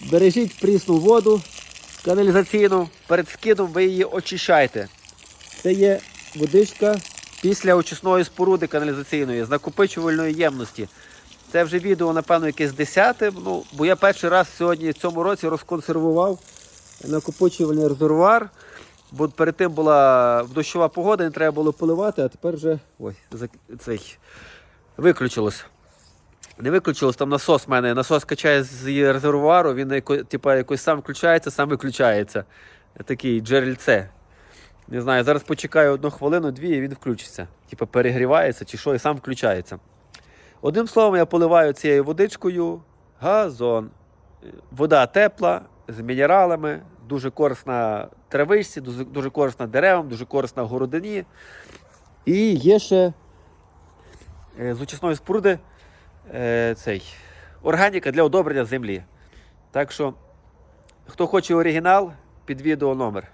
бережіть прісну воду каналізаційну. Перед скидом ви її очищайте. Це є водичка після очисної споруди каналізаційної з накопичувальної ємності. Це вже відео, напевно, якесь десяте. Ну, бо я перший раз сьогодні в цьому році розконсервував накопичувальний резервуар. Бо перед тим була дощова погода, не треба було поливати, а тепер вже ой, цей виключилось. Не виключилось, там насос в мене. Насос качає з резервуару, він типа, якось сам включається, сам виключається. Такий джерельце. Не знаю, зараз почекаю одну хвилину, дві, і він включиться. Типа перегрівається чи що, і сам включається. Одним словом, я поливаю цією водичкою газон. Вода тепла, з мінералами, дуже корисна травичці, дуже, дуже корисна деревам, дуже корисна городині. І є ще е, з очисної споруди е, цей, органіка для удобрення землі. Так що, хто хоче оригінал, під відео номер.